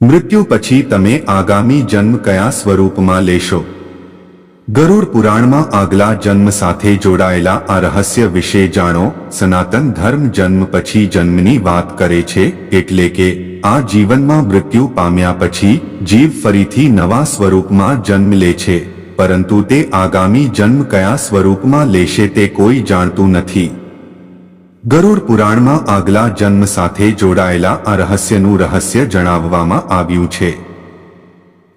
મૃત્યુ પછી તમે આગામી જન્મ કયા સ્વરૂપમાં લેશો? ગરુડ પુરાણમાં આગલા જન્મ સાથે જોડાયેલા આ રહસ્ય વિશે જાણો. સનાતન ધર્મ જન્મ પછી જન્મની વાત કરે છે, એટલે કે આ જીવનમાં મૃત્યુ પામ્યા પછી જીવ ફરીથી નવા સ્વરૂપમાં જન્મ લે છે, પરંતુ તે આગામી જન્મ કયા સ્વરૂપમાં લેશે તે કોઈ જાણતું નથી. ગરુડ પુરાણમાં આગલા જન્મ સાથે જોડાયેલા આ રહસ્યનું રહસ્ય જણાવવામાં આવ્યું છે.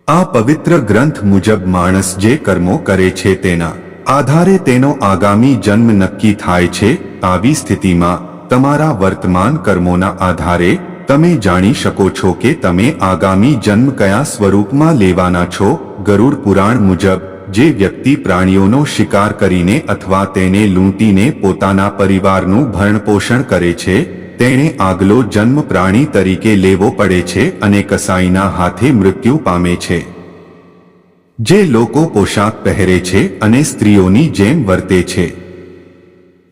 આ પવિત્ર ગ્રંથ મુજબ માણસ જે કર્મો કરે છે તેના આધારે તેનો આગામી જન્મ નક્કી થાય છે આવી સ્થિતિમાં તમારા વર્તમાન કર્મોના આધારે તમે જાણી શકો છો કે તમે આગામી જન્મ કયા સ્વરૂપમાં લેવાના છો. ગરુડ પુરાણ મુજબ જે વ્યક્તિ પ્રાણીઓનો શિકાર કરીને અથવા તેને લૂંટીને પોતાના પરિવારનું ભરણપોષણ કરે છે, તેણે આગલો જન્મ પ્રાણી તરીકે લેવો પડે છે અને કસાઈના હાથે મૃત્યુ પામે છે. જે લોકો પોશાક પહેરે છે અને સ્ત્રીઓની જેમ વર્તે છે.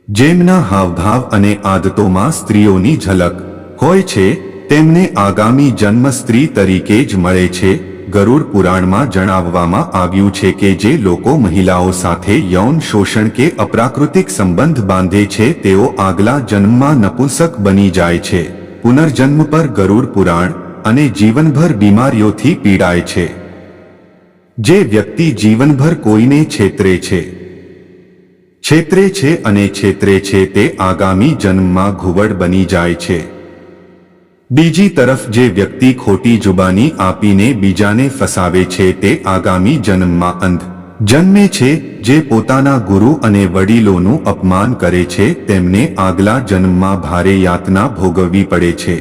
જેમના હાવભાવ અને આદતોમાં સ્ત્રીઓની ઝલક હોય છે, તેમને આગામી જન્મ સ્ત્રી તરીકે જ મળે છે ગરુડ પુરાણમાં જણાવવામાં આવ્યું છે કે જે લોકો મહિલાઓ સાથે યૌન શોષણ કે અપ્રાકૃતિક સંબંધ બાંધે છે, તેઓ આગલા જન્મમાં નપુંસક બની જાય છે. પુનર્જન્મ પર ગરુડ પુરાણ અને જીવનભર બીમારીઓથી પીડાય છે. જે વ્યક્તિ જીવનભર કોઈને છેતરે છે. છેતરે છે અને છેતરે છે તે આગામી જન્મમાં ઘુવડ બની જાય છે. બીજી તરફ જે વ્યક્તિ ખોટી જુબાની આપીને બીજાને ફસાવે છે તે આગામી જન્મમાં અંધ જન્મે છે, જે પોતાના ગુરુ અને વડીલોનું અપમાન કરે છે, તેમને આગલા જન્મમાં ભારે યાતના ભોગવવી પડે છે.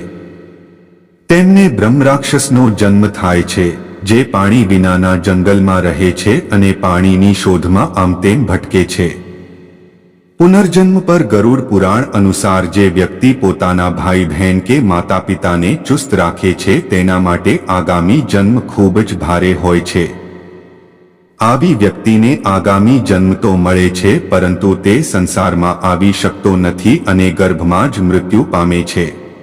તેમને બ્રહ્મરાક્ષસનો જન્મ થાય છે, જે પાણી વિનાના જંગલમાં રહે છે અને પાણીની શોધમાં આમતેમ ભટકે છે. પુનર્જન્મ પર ગરુડ પુરાણ અનુસાર જે વ્યક્તિ પોતાના ભાઈ બહેન કે માતા પિતાને ચુસ્ત રાખે છે તેના માટે આગામી જન્મ ખૂબ જ ભારે હોય છે. આવી વ્યક્તિને આગામી જન્મ તો મળે છે પરંતુ તે સંસારમાં આવી શકતો નથી અને ગર્ભમાં જ મૃત્યુ પામે છે.